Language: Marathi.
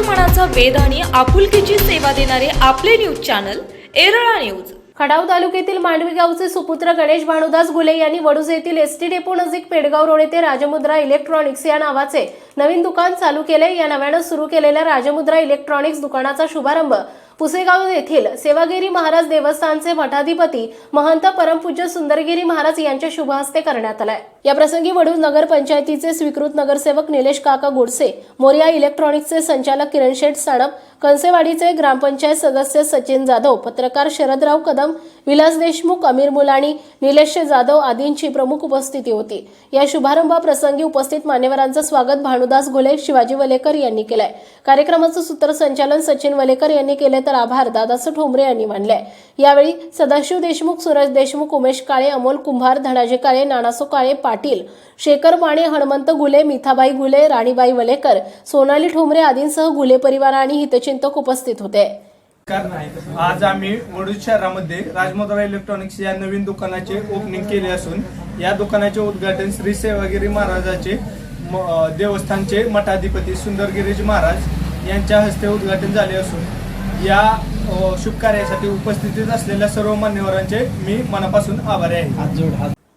मनाचा वेद आणि आपुलकीची सेवा देणारे आपले news channel Erala news. Khatav तालुक्यातील मांडवी गावचे सुपुत्र गणेश भानुदास गुले यांनी वडूज येथील एसटी डेपो नजीक पेडगाव रोड येथे राजमुद्रा इलेक्ट्रॉनिक्स या नावाचे नवीन दुकान चालू केले. या नव्यानं सुरू केलेल्या राजमुद्रा इलेक्ट्रॉनिक्स दुकानाचा शुभारंभ पुसेगाव येथील सेवागिरी महाराज देवस्थानचे मठाधिपती महंत परमपूज्य सुंदरगिरी महाराज यांच्या शुभ हस्ते करण्यात आलाय. या प्रसंगी वडूज नगर पंचायतीचे स्वीकृत नगरसेवक निलेश काका गोडसे मोरिया इलेक्ट्रॉनिक्सचे संचालक किरण शेठ साडप कंसेवाडीचे ग्रामपंचायत सदस्य सचिन जाधव पत्रकार शरदराव कदम विलास देशमुख अमीर मुलाणी निलेश जाधव आदींची प्रमुख उपस्थिती होती. या शुभारंभाप्रसंगी उपस्थित मान्यवरांचं स्वागत भानुदास घोले शिवाजी वलेकर यांनी केलंय. कार्यक्रमाचं सूत्रसंचालन सचिन वलेकर यांनी केले तर आभार दादासो ठोंबरे यांनी मानले यावेळी सदाशिव देशमुख सूरज देशमुख उमेश काळे अमोल कुंभार धनाजी काळे नानासो काळे पाटील शेखर माने हणमंत गुले मिथाबाई गुले राणीबाई वलेकर सोनाली ठोंबरे आदींसह गुले परिवार आणि हितचिंतक उपस्थित होते. आज आम्ही वडूद शहरामध्ये राजमुद्रा इलेक्ट्रॉनिक्स या नवीन दुकानाचे ओपनिंग केले असून या दुकानाचे उद्घाटन श्री सेवागिरी महाराजाचे देवस्थानचे मठाधिपती सुंदरगिरीजी महाराज यांच्या हस्ते उद्घाटन झाले असून या शुभ कार्यासाठी उपस्थितीत असलेल्या सर्व मान्यवरांचे मी मनापासून आभारी आहे.